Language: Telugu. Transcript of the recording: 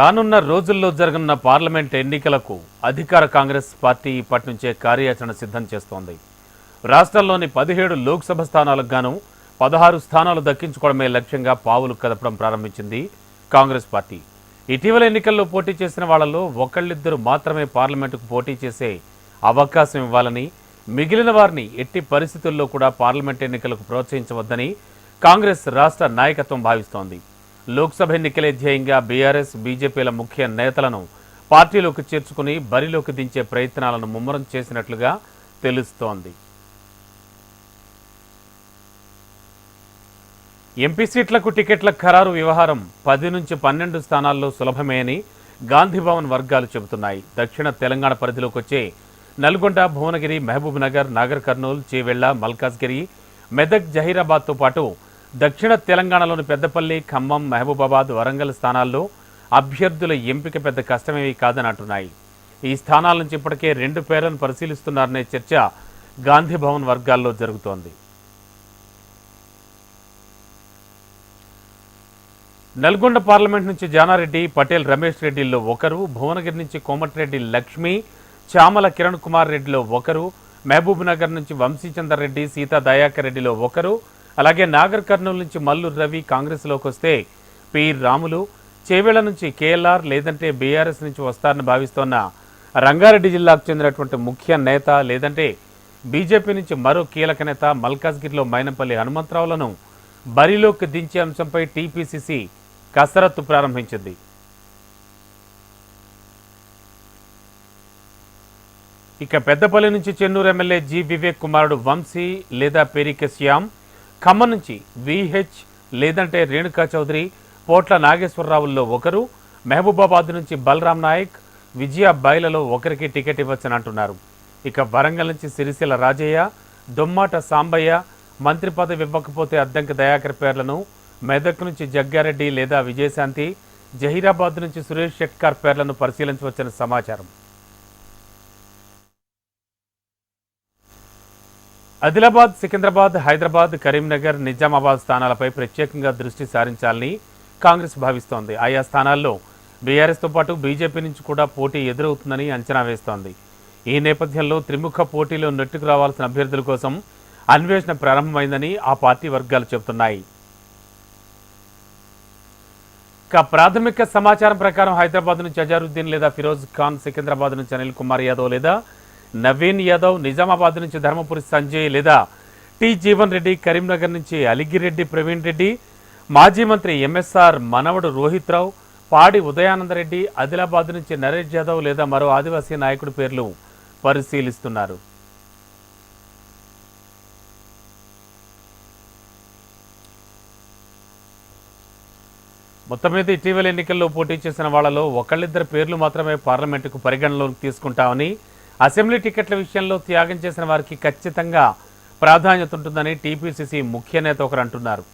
రానున్న రోజుల్లో జరగనున్న పార్లమెంట్ ఎన్నికలకు అధికార కాంగ్రెస్ పార్టీ ఇప్పటి నుంచే కార్యాచరణ సిద్ధం చేస్తోంది. రాష్ట్రంలోని పదిహేడు లోక్సభ స్థానాలకు గాను పదహారు స్థానాలు దక్కించుకోవడమే లక్ష్యంగా పావులు కదపడం ప్రారంభించింది కాంగ్రెస్ పార్టీ. ఇటీవల ఎన్నికల్లో పోటీ చేసిన వాళ్ళలో ఒకళ్ళిద్దరు మాత్రమే పార్లమెంటుకు పోటీ చేసే అవకాశం ఇవ్వాలని మిగిలిన వారిని ఎట్టి పరిస్థితుల్లో కూడా పార్లమెంట్ ఎన్నికలకు ప్రోత్సహించవద్దని కాంగ్రెస్ రాష్ట్ర నాయకత్వం భావిస్తోంది. లోక్సభ ఎన్నికలే ధ్యేయంగా బీఆర్ఎస్ బీజేపీల ముఖ్య నేతలను పార్టీలోకి చేర్చుకుని బరిలోకి దించే ప్రయత్నాలను ముమ్మరం చేసినట్లుగా తెలుస్తోంది. ఎంపీ సీట్లకు టికెట్ల ఖరారు వ్యవహారం పది నుంచి పన్నెండు స్థానాల్లో సులభమే అని గాంధీభవన్ వర్గాలు చెబుతున్నాయి. దక్షిణ తెలంగాణ పరిధిలోకి వచ్చే నల్గొండ భువనగిరి మహబూబ్ నగర్ నాగర్ కర్నూలు చేవెళ్ళ మల్కాజ్గిరి మెదక్ జహీరాబాద్తో పాటు దక్షిణ తెలంగాణలోని పెద్దపల్లి ఖమ్మం మహబూబాబాద్ వరంగల్ స్థానాల్లో అభ్యర్థుల ఎంపిక పెద్ద కష్టమేమీ కాదని అంటున్నాయి. ఈ స్థానాల నుంచి ఇప్పటికే రెండు పేర్లను పరిశీలిస్తున్నారనే చర్చ గాంధీభవన్ వర్గాల్లో జరుగుతోంది. నల్గొండ పార్లమెంట్ నుంచి జానారెడ్డి పటేల్ రమేష్ రెడ్డిల్లో ఒకరు భువనగిరి నుంచి కోమటిరెడ్డి లక్ష్మి చామల కిరణ్ కుమార్ రెడ్డిలో ఒకరు మహబూబ్ నగర్ నుంచి వంశీచందర్ రెడ్డి సీతా దయాకర్ రెడ్డిలో ఒకరు అలాగే నాగర్ కర్నూలు నుంచి మల్లు రవి కాంగ్రెస్లోకి వస్తే పి రాములు చేవేళ్ళ నుంచి కేఎల్ఆర్ లేదంటే బీఆర్ఎస్ నుంచి వస్తారని భావిస్తోన్న రంగారెడ్డి జిల్లాకు చెందినటువంటి ముఖ్య నేత లేదంటే బీజేపీ నుంచి మరో కీలక నేత మల్కాజ్గిరిలో మైనంపల్లి హనుమంతరావులను బరిలోకి దించే అంశంపై టీపీసీసీ కసరత్తు ప్రారంభించింది. ఇక పెద్దపల్లి నుంచి చెన్నూరు ఎమ్మెల్యే జి వివేక్ కుమారుడు వంశీ లేదా పెరిక శ్యామ్ ఖమ్మం నుంచి విహెచ్ లేదంటే రేణుకా చౌదరి పోట్ల నాగేశ్వరరావుల్లో ఒకరు మహబూబాబాద్ నుంచి బలరాం నాయక్ విజయ బైలలో ఒకరికి టికెట్ ఇవ్వచ్చని అంటున్నారు. ఇక వరంగల్ నుంచి సిరిసిల రాజయ్య దొమ్మాట సాంబయ్య మంత్రి పదవి ఇవ్వకపోతే అద్దంకి దయాకర్ పేర్లను మెదక్ నుంచి జగ్గారెడ్డి లేదా విజయశాంతి జహీరాబాద్ నుంచి సురేష్ షెట్కార్ పేర్లను పరిశీలించవచ్చని సమాచారం. ఆదిలాబాద్ సికింద్రాబాద్ హైదరాబాద్ కరీంనగర్ నిజామాబాద్ స్థానాలపై ప్రత్యేకంగా దృష్టి సారించాలని కాంగ్రెస్ భావిస్తోంది. ఆయా స్థానాల్లో బీఆర్ఎస్తో పాటు బీజేపీ నుంచి కూడా పోటీ ఎదురవుతుందని అంచనా వేస్తోంది. ఈ నేపథ్యంలో త్రిముఖ పోటీలో నెట్టుకు రావాల్సిన అభ్యర్థుల కోసం అన్వేషణ ప్రారంభమైందని ఆ పార్టీ వర్గాలు చెబుతున్నాయి. ఇక ప్రాథమిక సమాచారం ప్రకారం హైదరాబాద్ నుంచి అజారుద్దీన్ లేదా ఫిరోజ్ ఖాన్ సికింద్రాబాద్ నుంచి అనిల్ కుమార్ యాదవ్ లేదా నవీన్ యాదవ్ నిజామాబాద్ నుంచి ధర్మపురి సంజయ్ లేదా టి జీవన్ రెడ్డి కరీంనగర్ నుంచి అలిగిరెడ్డి ప్రవీణ్ రెడ్డి మాజీ మంత్రి ఎంఎస్ఆర్ మనవడు రోహిత్ రావు పాడి ఉదయానందరెడ్డి ఆదిలాబాద్ నుంచి నరేష్ యాదవ్ లేదా మరో ఆదివాసీ నాయకుడి పేర్లు పరిశీలిస్తున్నారు. మొత్తం మీద ఇటీవల ఎన్నికల్లో పోటీ చేసిన వాళ్ళలో ఒకళ్ళిద్దరు పేర్లు మాత్రమే పార్లమెంటుకు పరిగణలోకి తీసుకుంటామని అసెంబ్లీ టికెట్ల విషయంలో త్యాగం చేసిన వారికి ఖచ్చితంగా ప్రాధాన్యత ఉంటుందని టీపీసీసీ ముఖ్య నేత ఒకరు అంటున్నారు.